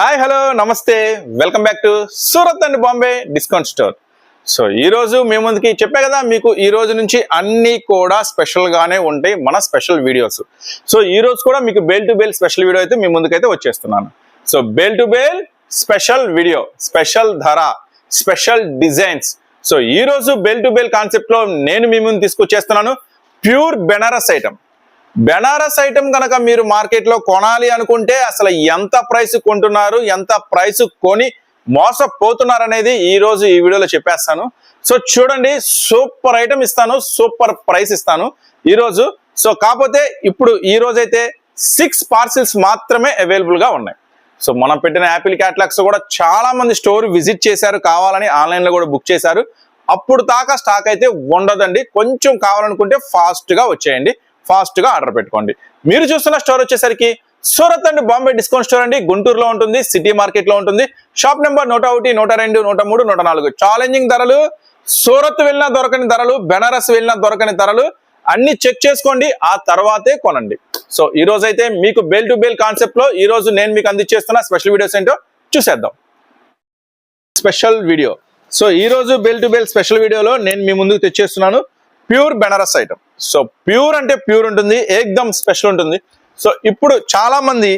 Hi hello నమస్తే. Welcome back to Surat and Bombay discount store so ఈ రోజు మీ ముందుకి చెప్పే కదా మీకు ఈ రోజు నుంచి అన్నీ కూడా స్పెషల్గానే ఉంటాయి మన స్పెషల్ వీడియోస్ సో ఈ రోజు కూడా మీకు bale to bale special video అయితే మీ ముందుకైతే వచ్చేస్తున్నాను. So bale to bale special video special ధర స్పెషల్ డిజైన్స్ సో ఈ రోజు బేల్ టు బేల్ కాన్సెప్ట్లో నేను మీ ముందు తీసుకొచ్చేస్తున్నాను pure Benaras item Benaras item కనుక మీరు మార్కెట్లో కొనాలి అనుకుంటే అసలు ఎంత ప్రైస్ కొంటున్నారు ఎంత ప్రైస్ కొని మోసపోతున్నారు అనేది ఈ రోజు ఈ వీడియోలో చెప్పేస్తాను. సో చూడండి సూపర్ ఐటమ్ ఇస్తాను సూపర్ ప్రైస్ ఇస్తాను ఈరోజు సో కాకపోతే ఇప్పుడు ఈ రోజైతే సిక్స్ పార్సిల్స్ మాత్రమే అవైలబుల్గా ఉన్నాయి. సో మనం పెట్టిన యాపిల్ క్యాటలాగ్స్ కూడా చాలా మంది స్టోర్ విజిట్ చేశారు కావాలని ఆన్లైన్లో కూడా బుక్ చేశారు. అప్పుడు దాకా స్టాక్ అయితే ఉండదండి. కొంచెం కావాలనుకుంటే ఫాస్ట్గా వచ్చేయండి. ఫాస్ట్గా ఆర్డర్ పెట్టుకోండి. మీరు చూస్తున్న స్టోర్ వచ్చేసరికి Surat and Bombay discount store అండి. గుంటూరులో ఉంటుంది సిటీ మార్కెట్లో ఉంటుంది. షాప్ నెంబర్ నూట ఒకటి నూట రెండు నూట మూడు నూట నాలుగు. ఛాలెంజింగ్ ధరలు సూరత్ వెళ్ళినా దొరకని ధరలు బెనారస్ వెళ్ళినా దొరకని ధరలు అన్ని చెక్ చేసుకోండి. ఆ తర్వాతే కొనండి. సో ఈ రోజు అయితే మీకు బెల్ టు బెల్ కాన్సెప్ట్లో ఈ రోజు నేను మీకు అందించేస్తున్న స్పెషల్ వీడియోస్ ఏంటో చూసేద్దాం. స్పెషల్ వీడియో సో ఈ రోజు బెల్ టు బెల్ స్పెషల్ వీడియోలో నేను మీ ముందుకు తెచ్చేస్తున్నాను. Pure Benaras item so pure అంటే ప్యూర్ ఉంటుంది ఏకదమ్ స్పెషల్ ఉంటుంది. సో ఇప్పుడు చాలా మంది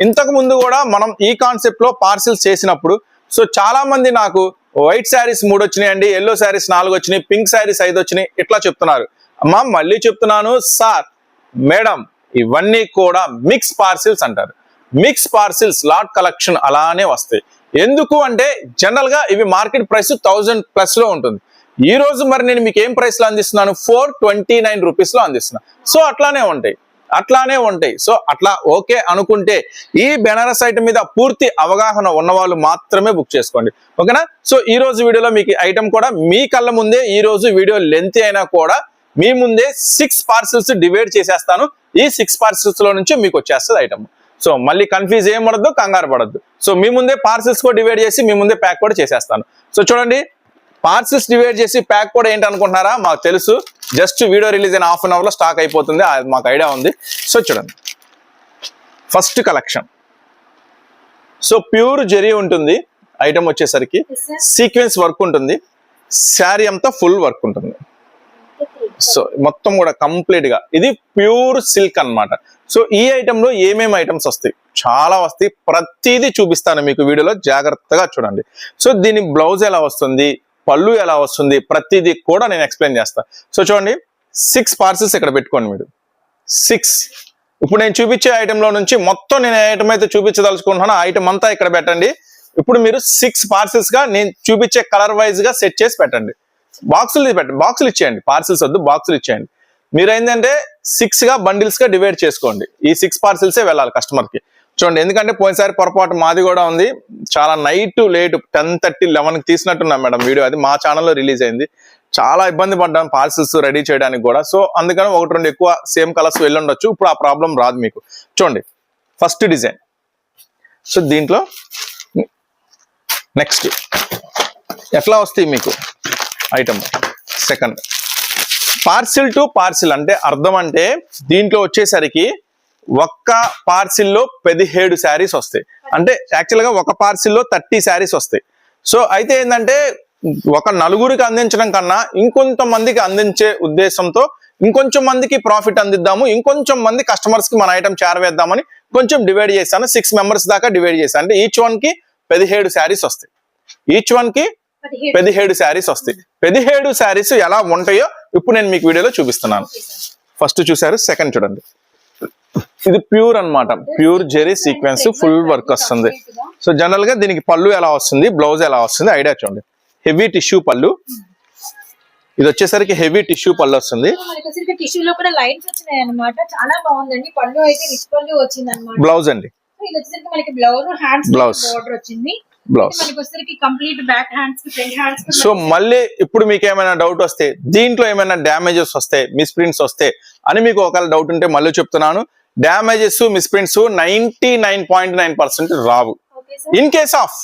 ఇంతకు ముందు కూడా మనం ఈ కాన్సెప్ట్లో పార్సిల్స్ చేసినప్పుడు సో చాలా మంది నాకు వైట్ శారీస్ మూడు వచ్చినాయండి ఎల్లో శారీస్ నాలుగు వచ్చినాయి పింక్ శారీస్ ఐదు వచ్చినాయి ఇట్లా చెప్తున్నారు. అమ్మా మళ్ళీ చెప్తున్నాను సార్ మేడం ఇవన్నీ కూడా మిక్స్ పార్సిల్స్ అంటారు. మిక్స్ పార్సిల్స్ లాట్ కలెక్షన్ అలానే వస్తాయి. ఎందుకు అంటే జనరల్గా ఇవి మార్కెట్ ప్రైస్ థౌజండ్ ప్లస్లో ఉంటుంది. ఈ రోజు మరి నేను మీకు ఏం ప్రైస్లో అందిస్తున్నాను? ఫోర్ ట్వంటీ నైన్ రూపీస్లో అందిస్తున్నాను సో అట్లానే ఉంటాయి. అట్లానే ఉంటాయి. సో అట్లా ఓకే అనుకుంటే ఈ బెనారస్ ఐటమ్ మీద పూర్తి అవగాహన ఉన్న వాళ్ళు మాత్రమే బుక్ చేసుకోండి. ఓకేనా? సో ఈ రోజు వీడియోలో మీకు ఐటమ్ కూడా మీ కళ్ళ ముందే ఈ రోజు వీడియో లెంత్ అయినా కూడా మీ ముందే సిక్స్ పార్సిల్స్ డివైడ్ చేసేస్తాను. ఈ సిక్స్ పార్సిల్స్లో నుంచి మీకు వచ్చేస్తుంది ఐటమ్ సో మళ్ళీ కన్ఫ్యూజ్ ఏం పడద్దు కంగారు పడద్దు. సో మీ ముందే పార్సిల్స్ కూడా డివైడ్ చేసి మీ ముందే ప్యాక్ కూడా చేసేస్తాను. సో చూడండి పార్సిల్స్ డివైడ్ చేసి ప్యాక్ కూడా ఏంటి అనుకుంటున్నారా మాకు తెలుసు. జస్ట్ వీడియో రిలీజ్ అయిన హాఫ్ అన్ అవర్లో స్టాక్ అయిపోతుంది. మాకు ఐడియా ఉంది. సో చూడండి. First collection. So pure zari ఉంటుంది. ఐటమ్ వచ్చేసరికి సీక్వెన్స్ వర్క్ ఉంటుంది. శారీ అంతా ఫుల్ వర్క్ ఉంటుంది. సో మొత్తం కూడా కంప్లీట్గా ఇది ప్యూర్ సిల్క్ అన్నమాట. సో ఈ ఐటమ్లో ఏమేమి ఐటమ్స్ వస్తాయి? చాలా వస్తాయి. ప్రతిదీ చూపిస్తాను మీకు వీడియోలో. జాగ్రత్తగా చూడండి. సో దీని బ్లౌజ్ ఎలా వస్తుంది? పళ్ళు ఎలా వస్తుంది ప్రతిదీ కూడా నేను ఎక్స్ప్లెయిన్ చేస్తాను సో చూడండి సిక్స్ పార్సెల్స్ ఇక్కడ పెట్టుకోండి మీరు. సిక్స్ ఇప్పుడు నేను చూపించే ఐటెంలో నుంచి మొత్తం నేను ఐటమ్ అయితే చూపించదలుచుకుంటున్నాను ఆ ఐటమ్ అంతా ఇక్కడ పెట్టండి. ఇప్పుడు మీరు సిక్స్ పార్సిల్స్గా నేను చూపించే కలర్ వైజ్గా సెట్ చేసి పెట్టండి. బాక్సులు పెట్టండి. బాక్సులు ఇచ్చేయండి. పార్సిల్స్ వద్దు బాక్సులు ఇచ్చేయండి. మీరు ఏంటంటే సిక్స్గా బండిల్స్గా డివైడ్ చేసుకోండి. ఈ సిక్స్ పార్సిల్సే వెళ్ళాలి కస్టమర్కి చూడండి ఎందుకంటే పోయినసారి పొరపాటు మాది కూడా ఉంది. చాలా నైట్ లేట్ టెన్ థర్టీ లెవెన్కి తీసినట్టున్నాం మేడం వీడియో. అది మా ఛానల్లో రిలీజ్ అయింది. చాలా ఇబ్బంది పడ్డాం పార్సిల్స్ రెడీ చేయడానికి కూడా. సో అందుకని ఒకటి రెండు ఎక్కువ సేమ్ కలర్స్ వెళ్ళుండొచ్చు. ఇప్పుడు ఆ ప్రాబ్లం రాదు మీకు. చూడండి ఫస్ట్ డిజైన్ సో దీంట్లో నెక్స్ట్ ఎట్లా వస్తాయి మీకు item second parcel to parcel అంటే అర్థం అంటే దీంట్లో వచ్చేసరికి ఒక్క పార్సిల్లో పదిహేడు శారీస్ వస్తాయి. అంటే యాక్చువల్గా ఒక పార్సిల్లో థర్టీ శారీస్ వస్తాయి. సో అయితే ఏంటంటే ఒక నలుగురికి అందించడం కన్నా ఇంకొంత మందికి అందించే ఉద్దేశంతో ఇంకొంచెం మందికి ప్రాఫిట్ అందిద్దాము ఇంకొంచెం మంది కస్టమర్స్కి మన ఐటమ్ చేరవేద్దామని కొంచెం డివైడ్ చేశాను. సిక్స్ మెంబర్స్ దాకా డివైడ్ చేశాను. అంటే ఈచ్ వన్కి పదిహేడు శారీస్ వస్తాయి. ఈచ్ వన్కి పదిహేడు. శారీస్ వస్తాయి. పదిహేడు శారీస్ ఎలా ఉంటాయో ఇప్పుడు నేను మీకు వీడియోలో చూపిస్తున్నాను. ఫస్ట్ చూసారు సెకండ్ చూడండి. ఇది ప్యూర్ అన్నమాట. Pure zari sequence full work వస్తుంది. సో జనరల్గా దీనికి పళ్ళు ఎలా వస్తుంది బ్లౌజ్ ఎలా వస్తుంది ఐడియా చూడండి. హెవీ టిష్యూ పళ్ళు. ఇది వచ్చేసరికి హెవీ టిష్యూ పళ్ళు వస్తుంది. మనకి వచ్చరికి టిష్యూ లో కూడా లైన్స్ వచ్చినాయి అన్నమాట. చాలా బాగుందండి. పళ్ళు అయితే రిచ్ పళ్ళు వచ్చింది అనమాట బ్లౌజ్ అండి ఇది వచ్చేసరికి మనకి బ్లౌజ్ హ్యాండ్స్. బార్డర్ వచ్చింది. బ్లౌజ్. సో మళ్ళీ ఇప్పుడు మీకు ఏమైనా డౌట్ వస్తే దీంట్లో ఏమైనా డ్యామేజెస్ వస్తే మిస్ప్రింట్స్ వస్తే అని మీకు ఒకవేళ డౌట్ ఉంటే మళ్ళీ చెప్తున్నాను. Damages misprints ninety nine point nine percent Rao. In case of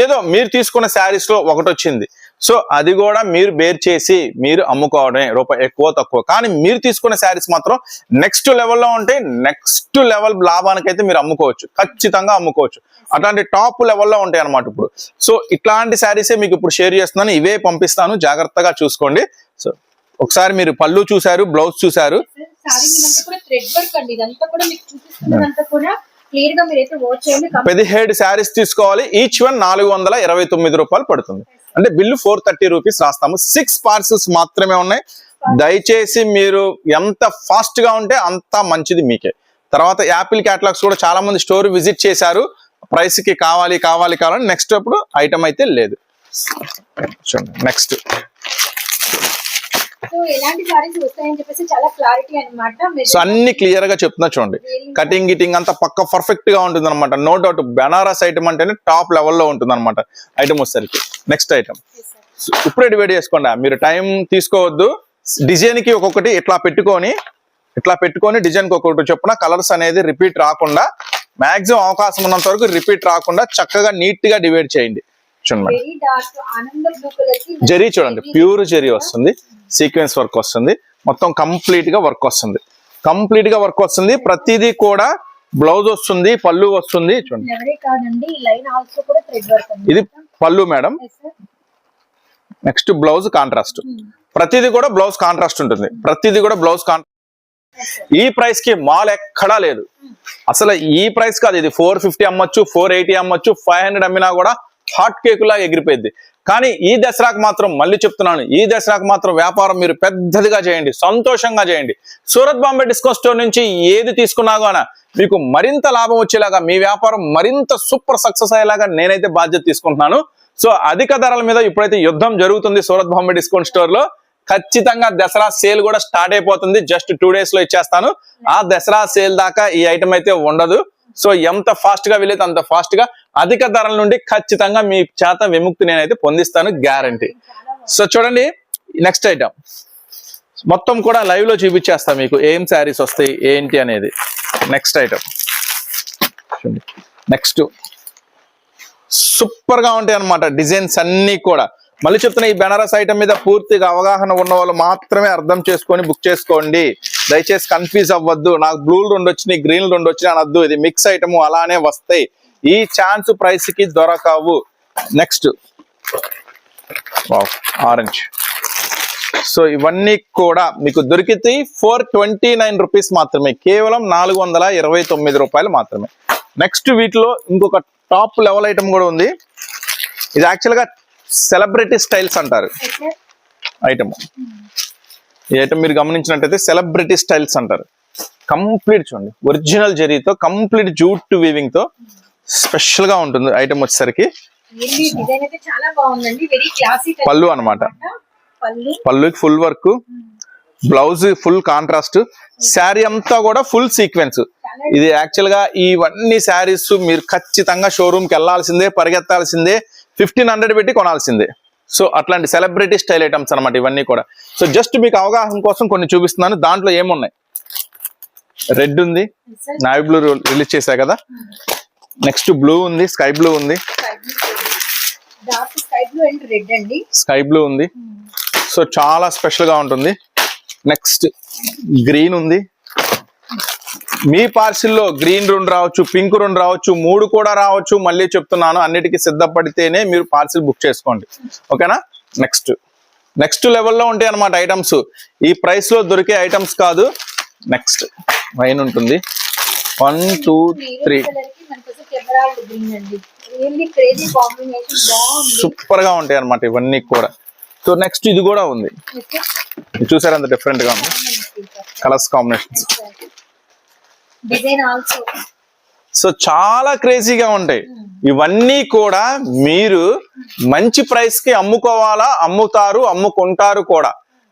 ఏదో మీరు తీసుకున్న శారీస్లో ఒకటి వచ్చింది సో అది కూడా మీరు బేర్ చేసి మీరు అమ్ముకోవడమే రూపాయి ఎక్కువ తక్కువ. కానీ మీరు తీసుకునే శారీస్ మాత్రం నెక్స్ట్ లెవెల్లో ఉంటే నెక్స్ట్ లెవెల్ లాభానికి అయితే మీరు అమ్ముకోవచ్చు. ఖచ్చితంగా అమ్ముకోవచ్చు. అట్లాంటి టాప్ లెవెల్లో ఉంటాయి అన్నమాట ఇప్పుడు. సో ఇట్లాంటి శారీసే మీకు ఇప్పుడు షేర్ చేస్తున్నాను. ఇవే పంపిస్తాను. జాగ్రత్తగా చూసుకోండి. సో ఒకసారి మీరు పళ్ళు చూశారు బ్లౌజ్ చూశారు. క్లియర్గా మీరైతే వాచ్ చేయండి. పదిహేడు శారీస్ తీసుకోవాలి. ఈచ్ వన్ నాలుగు వందల ఇరవై తొమ్మిది రూపాయలు పడుతుంది. అంటే బిల్లు ఫోర్ థర్టీ రూపీస్ రాస్తాము. సిక్స్ పార్సిల్స్ మాత్రమే ఉన్నాయి. దయచేసి మీరు ఎంత ఫాస్ట్గా ఉంటే అంత మంచిది మీకే. తర్వాత యాపిల్ క్యాటలాగ్స్ కూడా చాలా మంది స్టోర్ విజిట్ చేశారు. ప్రైస్కి కావాలి కావాలి కావాలని నెక్స్ట్ అప్పుడు ఐటమ్ అయితే లేదు. నెక్స్ట్. సో అన్ని క్లియర్గా చెప్తున్నా చూడండి. కటింగ్ గిటింగ్ అంతా పక్క పర్ఫెక్ట్గా ఉంటుంది అనమాట నో డౌట్ బెనారస్ ఐటమ్ అంటేనే టాప్ లెవెల్లో ఉంటుంది అనమాట ఐటమ్ వచ్చేసరికి. నెక్స్ట్ ఐటమ్ ఇప్పుడే డివైడ్ చేసుకోండి. మీరు టైం తీసుకోవద్దు. డిజైన్కి ఒక్కొక్కటి ఇట్లా పెట్టుకొని ఇట్లా పెట్టుకొని డిజైన్కి ఒక్కొక్కటి చొప్పున కలర్స్ అనేది రిపీట్ రాకుండా మాక్సిమం అవకాశం ఉన్నంత వరకు రిపీట్ రాకుండా చక్కగా నీట్గా డివైడ్ చేయండి. చూడండి. జరీ చూడండి. ప్యూర్ జరీ వస్తుంది. సీక్వెన్స్ వర్క్ వస్తుంది. మొత్తం కంప్లీట్గా వర్క్ వస్తుంది. కంప్లీట్గా వర్క్ వస్తుంది. ప్రతిదీ కూడా బ్లౌజ్ వస్తుంది పళ్ళు వస్తుంది. చూడండి. ఇది పళ్ళు మేడం. నెక్స్ట్ బ్లౌజ్ కాంట్రాస్ట్ ప్రతిదీ కూడా బ్లౌజ్ కాంట్రాస్ట్ ఉంటుంది. ప్రతిదీ కూడా బ్లౌజ్ కాంట్రాస్ట్ ఈ ప్రైస్కి మాల్ ఎక్కడా లేదు. అసలు ఈ ప్రైస్ కాదు. ఇది ఫోర్ ఫిఫ్టీ అమ్మొచ్చు ఫోర్ ఎయిటీ అమ్మొచ్చు ఫైవ్ హండ్రెడ్ అమ్మినా కూడా హాట్ కేక్ లా ఎగిరిపోయింది కానీ ఈ దసరాకు మాత్రం మళ్ళీ చెప్తున్నాను ఈ దసరాకు మాత్రం వ్యాపారం మీరు పెద్దదిగా చేయండి సంతోషంగా చేయండి. సూరత్ బాంబే డిస్కో స్టోర్ నుంచి ఏది తీసుకున్నా గాన మీకు మరింత లాభం వచ్చేలాగా మీ వ్యాపారం మరింత సూపర్ సక్సెస్ అయ్యేలాగా నేనైతే బాధ్యత తీసుకుంటున్నాను. సో అధిక ధరల మీద ఇప్పుడైతే యుద్ధం జరుగుతుంది సూరత్ బాంబే డిస్కౌంట్ స్టోర్లో ఖచ్చితంగా దసరా సేల్ కూడా స్టార్ట్ అయిపోతుంది. జస్ట్ టూ డేస్లో ఇచ్చేస్తాను. ఆ దసరా సేల్ దాకా ఈ ఐటమ్ అయితే ఉండదు. సో ఎంత ఫాస్ట్గా వీలైతే అంత ఫాస్ట్గా అధిక ధరల నుండి ఖచ్చితంగా మీ చేత విముక్తి నేనైతే పొందిస్తాను గ్యారంటీ సో చూడండి నెక్స్ట్ ఐటమ్ మొత్తం కూడా లైవ్లో చూపించేస్తా మీకు ఏం శారీస్ వస్తాయి ఏంటి అనేది. నెక్స్ట్ ఐటమ్ నెక్స్ట్ సూపర్గా ఉంటాయి అన్నమాట డిజైన్స్ అన్ని కూడా. మళ్ళీ చెప్తున్నా ఈ బెనారస్ ఐటమ్ మీద పూర్తిగా అవగాహన ఉన్న వాళ్ళు మాత్రమే అర్థం చేసుకొని బుక్ చేసుకోండి. దయచేసి కన్ఫ్యూజ్ అవ్వద్దు. నాకు బ్లూలు రెండు వచ్చినాయి గ్రీన్లు రెండు వచ్చినాయి అనొద్దు. ఇది మిక్స్ ఐటమ్ అలానే వస్తాయి. ఈ ఛాన్స్ ప్రైస్కి దొరకవు. నెక్స్ట్ ఆరెంజ్ సో ఇవన్నీ కూడా మీకు దొరికితే ఫోర్ ట్వంటీ నైన్ రూపీస్ మాత్రమే. కేవలం నాలుగు వందల ఇరవై తొమ్మిది రూపాయలు మాత్రమే. నెక్స్ట్ వీటిలో ఇంకొక టాప్ లెవెల్ ఐటమ్ కూడా ఉంది. ఇది యాక్చువల్గా సెలబ్రిటీ స్టైల్స్ అంటారు. ఐటమ్ ఈ ఐటమ్ మీరు గమనించినట్టయితే సెలబ్రిటీ స్టైల్స్ అంటారు. కంప్లీట్ చూడండి. ఒరిజినల్ జరీతో కంప్లీట్ జూట్ వీవింగ్తో స్పెషల్గా ఉంటుంది ఐటమ్ వచ్చేసరికి. పళ్ళు అన్నమాట. పళ్ళు. పళ్ళుకి full work blouse full contrast sari అంతా కూడా ఫుల్ సీక్వెన్స్ ఇది యాక్చువల్గా ఇవన్నీ శారీస్ మీరు ఖచ్చితంగా షోరూమ్కి వెళ్ళాల్సిందే పరిగెత్తాల్సిందే ఫిఫ్టీన్ హండ్రెడ్ పెట్టి కొనాల్సిందే. సో అట్లాంటి సెలబ్రిటీ స్టైల్ ఐటమ్స్ అన్నమాట ఇవన్నీ కూడా. సో జస్ట్ మీకు అవగాహన కోసం కొన్ని చూపిస్తున్నాను. దాంట్లో ఏమున్నాయి? రెడ్ ఉంది. నావీ బ్లూ రిలీజ్ చేశా కదా? నెక్స్ట్ బ్లూ ఉంది స్కై బ్లూ ఉంది. స్కై బ్లూ స్కై బ్లూ ఉంది. సో చాలా స్పెషల్గా ఉంటుంది. నెక్స్ట్ గ్రీన్ ఉంది. మీ పార్సిల్లో గ్రీన్ రెండు రావచ్చు పింక్ రెండు రావచ్చు మూడు కూడా రావచ్చు మళ్ళీ చెప్తున్నాను అన్నిటికీ సిద్ధపడితేనే మీరు పార్సిల్ బుక్ చేసుకోండి. ఓకేనా? నెక్స్ట్ నెక్స్ట్ లెవెల్లో ఉంటాయి అన్నమాట ఐటమ్స్. ఈ ప్రైస్లో దొరికే ఐటమ్స్ కాదు. నెక్స్ట్ వైన్ ఉంటుంది. వన్ టూ త్రీ సూపర్గా ఉంటాయి అన్నమాట ఇవన్నీ కూడా. సో నెక్స్ట్ ఇది కూడా ఉంది. ఇది చూసారు అంత డిఫరెంట్గా ఉంది? Colours combinations design also. So చాలా క్రేజీగా ఉంటాయి. ఇవన్నీ కూడా మీరు మంచి ప్రైస్కి అమ్ముకోవాలా? అమ్ముతారు అమ్ముకుంటారు కూడా.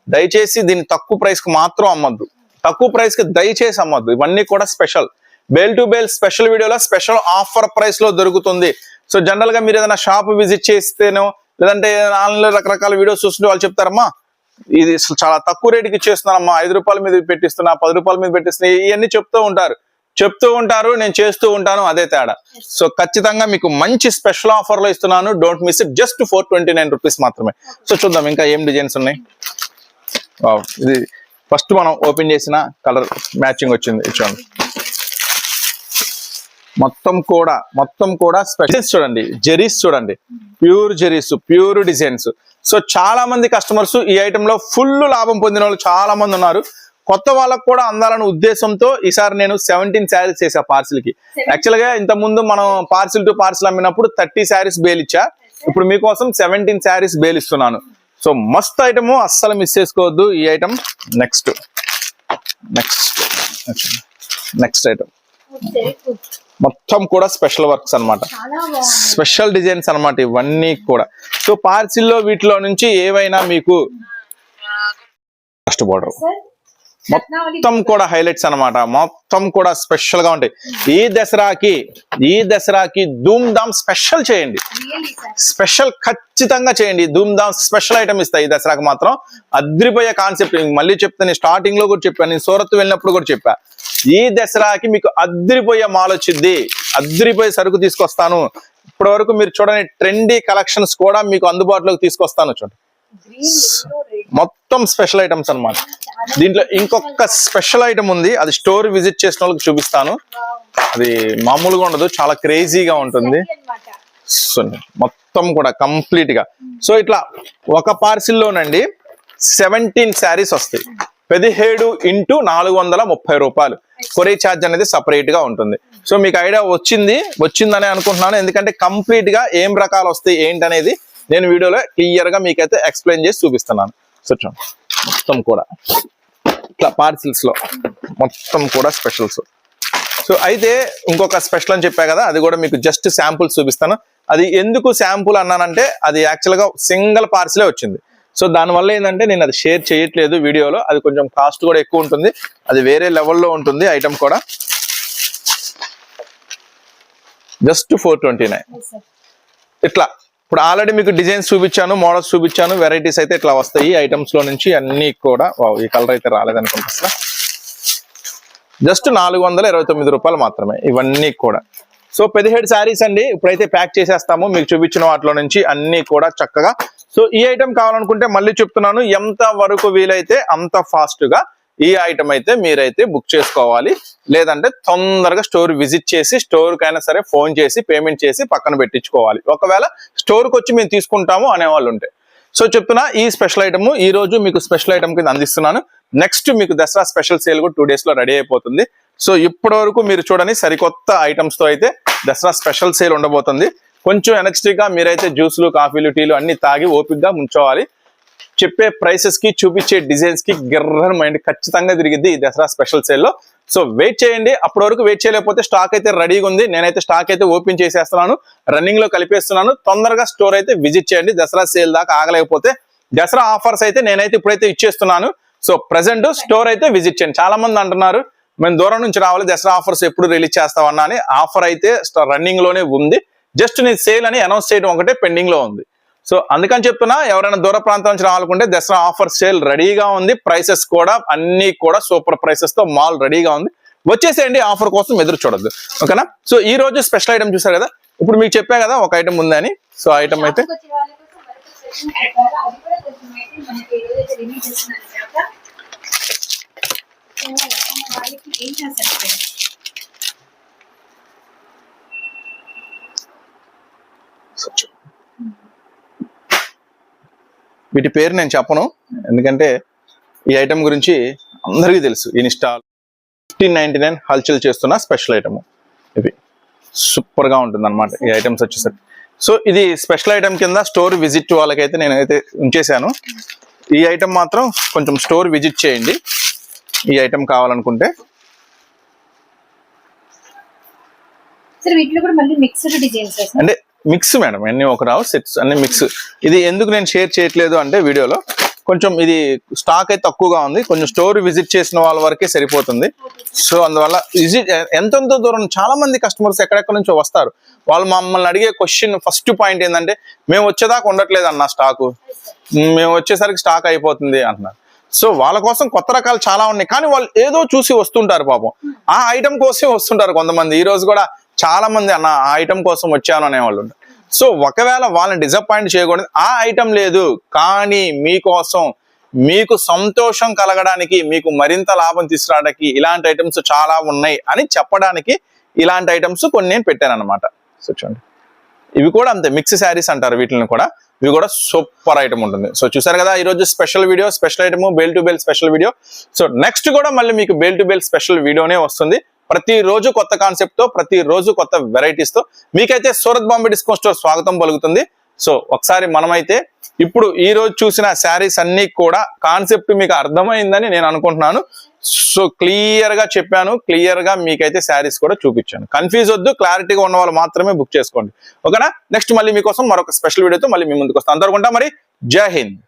దయచేసి దీన్ని తక్కువ ప్రైస్కి మాత్రం అమ్మద్దు. తక్కువ ప్రైస్కి దయచేసి అమ్మద్దు. ఇవన్నీ కూడా special bale to bale special వీడియోలో స్పెషల్ ఆఫర్ ప్రైస్లో దొరుకుతుంది. సో జనరల్గా మీరు ఏదైనా షాప్ విజిట్ చేస్తేనో లేదంటే ఆన్లైన్ రకరకాల వీడియోస్ చూస్తుంటే వాళ్ళు చెప్తారమ్మా ఇది చాలా తక్కువ రేటుకి ఇచ్చేస్తున్నానమ్మా ఐదు రూపాయల మీద పెట్టిస్తున్నా పది రూపాయల మీద పెట్టిస్తున్నా ఇవన్నీ చెప్తూ ఉంటారు. చెప్తూ ఉంటారు నేను చేస్తూ ఉంటాను అదే తేడా. సో ఖచ్చితంగా మీకు మంచి స్పెషల్ ఆఫర్లో ఇస్తున్నాను. Don't miss it just four twenty nine rupees మాత్రమే సో చూద్దాం ఇంకా ఏం డిజైన్స్ ఉన్నాయి? ఇది ఫస్ట్ మనం ఓపెన్ చేసిన కలర్ మ్యాచింగ్ వచ్చింది. చూడండి. మొత్తం కూడా మొత్తం కూడా స్పెషల్స్ చూడండి. జెరీస్ చూడండి. Pure zaris pure designs so చాలా మంది కస్టమర్స్ ఈ ఐటమ్లో ఫుల్ లాభం పొందిన వాళ్ళు చాలా మంది ఉన్నారు. కొత్త వాళ్ళకు కూడా అందాలనే ఉద్దేశంతో ఈసారి నేను సెవెంటీన్ శారీస్ చేసా పార్సిల్కి. యాక్చువల్గా ఇంత ముందు మనం పార్సిల్ టు పార్సిల్ అమ్మినప్పుడు థర్టీ శారీస్ బేల్ ఇచ్చా. ఇప్పుడు మీకోసం సెవెంటీన్ శారీస్ బేల్ ఇస్తున్నాను. సో మస్త్ ఐటమ్ అస్సలు మిస్ చేసుకోవద్దు ఈ item next next next item మొత్తం కూడా స్పెషల్ వర్క్స్ బాగుంది. స్పెషల్ డిజైన్స్ అన్నమాట ఇవన్నీ కూడా. సో పార్సిల్లో వీటిలో నుంచి ఏవైనా మీకు ఫస్ట్ బోర్డర్. సార్ రత్నావళి మొత్తం కూడా హైలైట్స్ అన్నమాట. మొత్తం కూడా స్పెషల్గా ఉంటాయి. ఈ దసరాకి ఈ దసరాకి ధూమ్ ధామ్ స్పెషల్ చేయండి స్పెషల్ ఖచ్చితంగా చేయండి. ధూమ్ ధామ్ స్పెషల్ ఐటమ్ ఇస్తాయి ఈ దసరాకి మాత్రం. అద్రిపోయే కాన్సెప్ట్ మళ్ళీ చెప్తాను స్టార్టింగ్లో కూడా చెప్పాను నేను సూరత్ వెళ్ళినప్పుడు కూడా చెప్పా. ఈ దసరాకి మీకు అద్రిపోయే మాల్ వచ్చింది అద్రిపోయే సరుకు తీసుకొస్తాను. ఇప్పటి వరకు మీరు చూడని ట్రెండీ కలెక్షన్స్ కూడా మీకు అందుబాటులోకి తీసుకొస్తాను చూడండి. మొత్తం స్పెషల్ ఐటమ్స్ అన్నమాట. దీంట్లో ఇంకొక స్పెషల్ ఐటమ్ ఉంది. అది స్టోర్ విజిట్ చేసిన వాళ్ళకి చూపిస్తాను. అది మామూలుగా ఉండదు చాలా క్రేజీగా ఉంటుంది. మొత్తం కూడా కంప్లీట్గా సో ఇట్లా ఒక పార్సిల్ లోనండి సెవెంటీన్ శారీస్ వస్తాయి. పదిహేడు ఇంటూ నాలుగు వందల ముప్పై రూపాయలు. కొరియర్ ఛార్జ్ అనేది సపరేట్గా ఉంటుంది. సో మీకు ఐడియా వచ్చింది వచ్చిందని అనుకుంటున్నాను. ఎందుకంటే కంప్లీట్గా ఏం రకాలు వస్తాయి ఏంటి అనేది నేను వీడియోలో క్లియర్గా మీకైతే ఎక్స్ప్లెయిన్ చేసి చూపిస్తున్నాను. సో చూడండి మొత్తం కూడా. ఇట్లా పార్సిల్స్లో మొత్తం కూడా స్పెషల్స్ సో అయితే ఇంకొక స్పెషల్ అని చెప్పా కదా అది కూడా మీకు జస్ట్ శాంపుల్స్ చూపిస్తాను. అది ఎందుకు శాంపుల్ అన్నానంటే అది యాక్చువల్గా సింగిల్ పార్సిలే వచ్చింది. సో దానివల్ల ఏంటంటే నేను అది షేర్ చేయట్లేదు వీడియోలో. అది కొంచెం కాస్ట్ కూడా ఎక్కువ ఉంటుంది. అది వేరే లెవెల్లో ఉంటుంది ఐటమ్ కూడా. జస్ట్ ఫోర్ ట్వంటీ నైన్ ఇట్లా. ఇప్పుడు ఆల్రెడీ మీకు డిజైన్స్ చూపించాను మోడల్స్ చూపించాను వెరైటీస్ అయితే ఇట్లా వస్తాయి. ఐటమ్స్లో నుంచి అన్ని కూడా వావ్, ఈ కలర్ అయితే రాలేదనుకుంటా జస్ట్ నాలుగు వందల ఇరవై తొమ్మిది రూపాయలు మాత్రమే ఇవన్నీ కూడా. సో పదిహేడు శారీస్ అండి ఇప్పుడైతే ప్యాక్ చేసేస్తాము మీకు చూపించిన వాటిలో నుంచి అన్ని కూడా చక్కగా. సో ఈ ఐటమ్ కావాలనుకుంటే మళ్ళీ చెప్తున్నాను ఎంత వరకు వీలైతే అంత ఫాస్ట్గా ఈ ఐటమ్ అయితే మీరైతే బుక్ చేసుకోవాలి. లేదంటే తొందరగా స్టోర్ విజిట్ చేసి స్టోర్ అయినా సరే ఫోన్ చేసి పేమెంట్ చేసి పక్కన పెట్టించుకోవాలి. ఒకవేళ స్టోర్కి వచ్చి మేము తీసుకుంటాము అనేవాళ్ళు ఉంటాయి సో చెప్తున్నా ఈ స్పెషల్ ఐటమ్ ఈ రోజు మీకు స్పెషల్ ఐటమ్ కింద అందిస్తున్నాను. నెక్స్ట్ మీకు దసరా స్పెషల్ సేల్ కూడా టూ డేస్లో రెడీ అయిపోతుంది. సో ఇప్పటి వరకు మీరు చూడని సరికొత్త ఐటమ్స్తో అయితే దసరా స్పెషల్ సేల్ ఉండబోతుంది. కొంచెం ఎనర్జెటిక్ మీరైతే జ్యూస్లు కాఫీలు టీలు అన్ని తాగి ఓపిక్గా ఉంచోవాలి ముంచోవాలి. చెప్పే ప్రైసెస్కి చూపించే డిజైన్స్కి గిర్రని మైండ్ ఖచ్చితంగా తిరిగిద్ది ఈ దసరా స్పెషల్ సేల్లో. సో వెయిట్ చేయండి. అప్పటి వరకు వెయిట్ చేయలేకపోతే స్టాక్ అయితే రెడీగా ఉంది. నేనైతే స్టాక్ అయితే ఓపెన్ చేసేస్తున్నాను. రన్నింగ్లో కలిపేస్తున్నాను. తొందరగా స్టోర్ అయితే విజిట్ చేయండి. దసరా సేల్ దాకా ఆగలేకపోతే దసరా ఆఫర్స్ అయితే నేనైతే ఇప్పుడైతే ఇచ్చేస్తున్నాను. సో ప్రజెంట్ స్టోర్ అయితే విజిట్ చేయండి. చాలా మంది అంటున్నారు మేము దూరం నుంచి రావాలి. దసరా ఆఫర్స్ ఎప్పుడు రిలీజ్ చేస్తామన్నా అని. ఆఫర్ అయితే రన్నింగ్లోనే ఉంది. జస్ట్ నేను సేల్ అని అనౌన్స్ చేయడం ఒకటే పెండింగ్లో ఉంది. సో అందుకని చెప్తున్నా ఎవరైనా దూర ప్రాంతం నుంచి రావాలనుకుంటే దసరా ఆఫర్ సేల్ రెడీగా ఉంది. ప్రైసెస్ కూడా అన్ని కూడా సూపర్ ప్రైసెస్తో మాల్ రెడీగా ఉంది. వచ్చేసేయండి ఆఫర్ కోసం ఎదురు చూడొద్దు. ఓకేనా? సో ఈ రోజు స్పెషల్ ఐటమ్ చూసారు కదా? ఇప్పుడు మీకు చెప్పా కదా ఒక ఐటమ్ ఉందని సో ఐటమ్ అయితే షాప్కి వీటి పేరు నేను చెప్పను. ఎందుకంటే ఈ ఐటమ్ గురించి అందరికీ తెలుసు. ఇన్స్టా ఫిఫ్టీన్ నైన్టీ నైన్ హల్చల్ చేస్తున్న స్పెషల్ ఐటమ్. ఇవి సూపర్గా ఉంటుంది అనమాట ఈ ఐటమ్స్ వచ్చేసరికి. సో ఇది స్పెషల్ ఐటమ్ కింద స్టోర్ విజిట్ వాళ్ళకైతే నేనైతే ఉంచేశాను. ఈ ఐటమ్ మాత్రం కొంచెం స్టోర్ విజిట్ చేయండి. ఈ ఐటమ్ కావాలనుకుంటే. అంటే మిక్స్ మేడం అన్ని ఒక రావు సెట్స్ అన్ని మిక్స్. ఇది ఎందుకు నేను షేర్ చేయట్లేదు అంటే వీడియోలో కొంచెం ఇది స్టాక్ అయితే తక్కువగా ఉంది కొంచెం స్టోర్ విజిట్ చేసిన వాళ్ళ వరకే సరిపోతుంది. సో అందువల్ల విజిట్ ఎంతెంత దూరం చాలా మంది కస్టమర్స్ ఎక్కడెక్కడ నుంచో వస్తారు. వాళ్ళు మమ్మల్ని అడిగే క్వశ్చన్ ఫస్ట్ పాయింట్ ఏంటంటే మేము వచ్చేదాకా ఉండట్లేదు అన్న స్టాకు మేము వచ్చేసరికి స్టాక్ అయిపోతుంది అంటున్నారు. సో వాళ్ళ కోసం కొత్త రకాలు చాలా ఉన్నాయి. కానీ వాళ్ళు ఏదో చూసి వస్తుంటారు పాపం. ఆ ఐటమ్ కోసమే వస్తుంటారు కొంతమంది. ఈ రోజు కూడా చాలా మంది అన్న ఆ ఐటమ్ కోసం వచ్చాను అనేవాళ్ళు ఉంటారు. సో ఒకవేళ వాళ్ళని డిసప్పాయింట్ చేయకూడదు. ఆ ఐటమ్ లేదు. కానీ మీకోసం మీకు సంతోషం కలగడానికి మీకు మరింత లాభం తీసుకురావడానికి ఇలాంటి ఐటమ్స్ చాలా ఉన్నాయి అని చెప్పడానికి ఇలాంటి ఐటమ్స్ కొన్ని నేను పెట్టాను అనమాట సో చూడండి. ఇవి కూడా అంతే. మిక్స్ శారీస్ అంటారు వీటిని కూడా. ఇవి కూడా సూపర్ ఐటమ్ ఉంటుంది. సో చూసారు కదా ఈ రోజు special video special item bell to bell special video so next కూడా మళ్ళీ మీకు బెల్ టు బెల్ స్పెషల్ వీడియోనే వస్తుంది. ప్రతి రోజు కొత్త కాన్సెప్ట్తో ప్రతిరోజు ప్రతి రోజు కొత్త వెరైటీస్తో మీకైతే సూరత్ బాంబే డిస్కౌంట్ స్టోర్ స్వాగతం పలుకుతుంది. సో ఒకసారి మనమైతే ఇప్పుడు ఈ రోజు చూసిన శారీస్ అన్ని కూడా కాన్సెప్ట్ మీకు అర్థమైందని నేను అనుకుంటున్నాను. సో క్లియర్గా చెప్పాను క్లియర్గా మీకైతే శారీస్ కూడా చూపించాను. కన్ఫ్యూజ్ వద్దు క్లారిటీగా ఉన్న వాళ్ళు మాత్రమే బుక్ చేసుకోండి. ఓకేనా? నెక్స్ట్ మళ్ళీ మీకోసం మరొక స్పెషల్ వీడియోతో మళ్ళీ మీ ముందుకు వస్తాను. అందరుకుంటా మరి? జై హింద్.